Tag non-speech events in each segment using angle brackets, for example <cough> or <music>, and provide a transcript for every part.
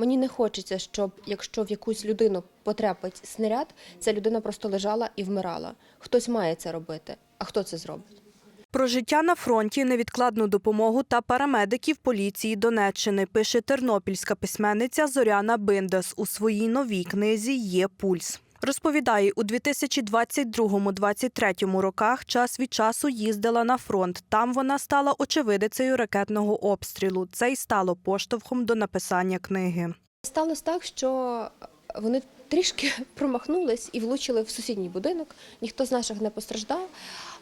Мені не хочеться, щоб якщо в якусь людину потрапить снаряд, ця людина просто лежала і вмирала. Хтось має це робити. А хто це зробить? Про життя на фронті, невідкладну допомогу та парамедиків поліції Донеччини пише тернопільська письменниця Зоряна Биндес у своїй новій книзі Є пульс. Розповідає, у 2022-2023 роках час від часу їздила на фронт. Там вона стала очевидицею ракетного обстрілу. Це й стало поштовхом до написання книги. Сталося так, що вони трішки <laughs> промахнулись і влучили в сусідній будинок. Ніхто з наших не постраждав.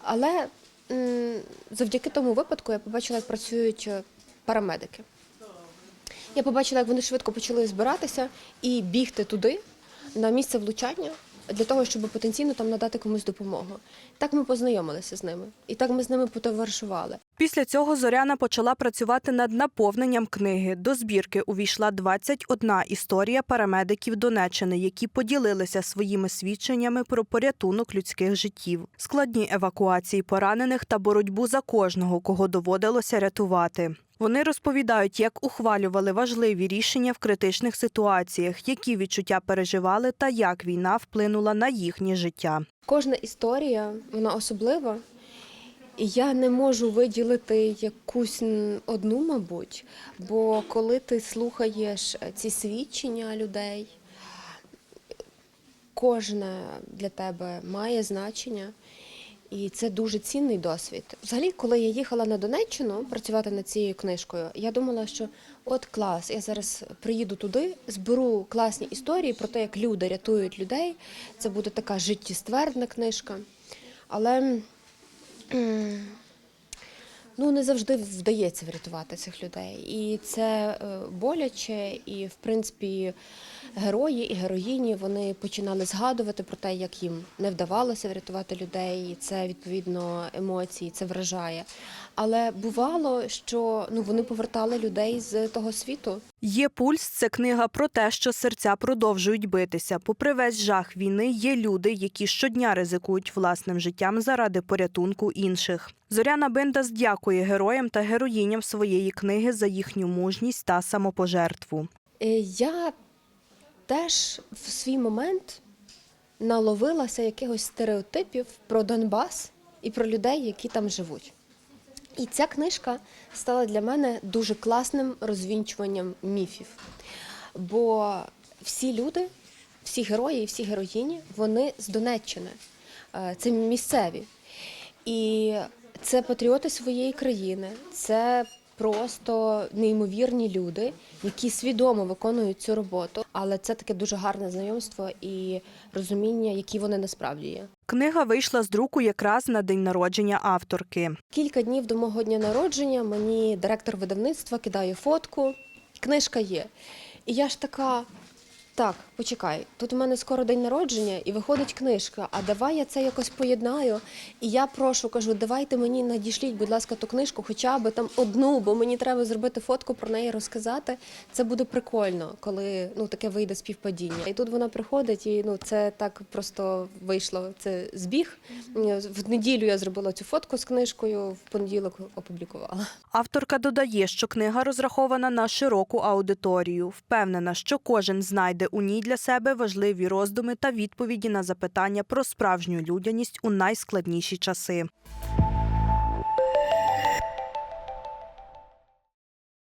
Але завдяки тому випадку я побачила, як працюють е, парамедики. Я побачила, як вони швидко почали збиратися і бігти туди, на місце влучання, для того, щоб потенційно там надати комусь допомогу. Так ми познайомилися з ними, і так ми з ними потоваришували. Після цього Зоряна почала працювати над наповненням книги. До збірки увійшла 21 історія парамедиків Донеччини, які поділилися своїми свідченнями про порятунок людських життів, складні евакуації поранених та боротьбу за кожного, кого доводилося рятувати. Вони розповідають, як ухвалювали важливі рішення в критичних ситуаціях, які відчуття переживали та як війна вплинула на їхнє життя. Кожна історія вона особлива. Я не можу виділити якусь одну, мабуть, бо коли ти слухаєш е, ці свідчення людей, кожне для тебе має значення. І це дуже цінний досвід. Взагалі, коли я їхала на Донеччину працювати над цією книжкою, я думала, що от клас, я зараз приїду туди, зберу класні історії про те, як люди рятують людей. Це буде така життєствердна книжка. Але ну, не завжди вдається врятувати цих людей. І це е, боляче, і в принципі герої і героїні вони починали згадувати про те, як їм не вдавалося врятувати людей. І це відповідно емоції, це вражає. Але бувало, що ну вони повертали людей з того світу. Є пульс це книга про те, що серця продовжують битися. Попри весь жах війни, є люди, які щодня ризикують власним життям заради порятунку інших. Зоряна Бендас дякує героям та героїням своєї книги за їхню мужність та самопожертву. Е, Я теж в свій момент наловилася якихось стереотипів про Донбас і про людей, які там живуть. І ця книжка стала для мене дуже класним розвінчуванням міфів. Бо всі люди, всі герої і всі героїні, вони з Донеччини. Е, Це місцеві. І це патріоти своєї країни, це просто неймовірні люди, які свідомо виконують цю роботу. Але це таке дуже гарне знайомство і розуміння, які вони насправді є. Книга вийшла з друку якраз на день народження авторки. Кілька днів до мого дня народження мені директор видавництва кидає фотку. Книжка є. І я ж така. Так, почекай, тут у мене скоро день народження і виходить книжка. А давай я це якось поєднаю. І я прошу, кажу, давайте мені надішліть, будь ласка, ту книжку, хоча б там одну, бо мені треба зробити фотку про неї, розказати. Це буде прикольно, коли ну таке вийде співпадіння. І тут вона приходить, і ну це так просто вийшло. Це збіг. В неділю я зробила цю фотку з книжкою, в понеділок опублікувала. Авторка додає, що книга розрахована на широку аудиторію. Впевнена, що кожен знайде у ній для себе важливі роздуми та відповіді на запитання про справжню людяність у найскладніші часи.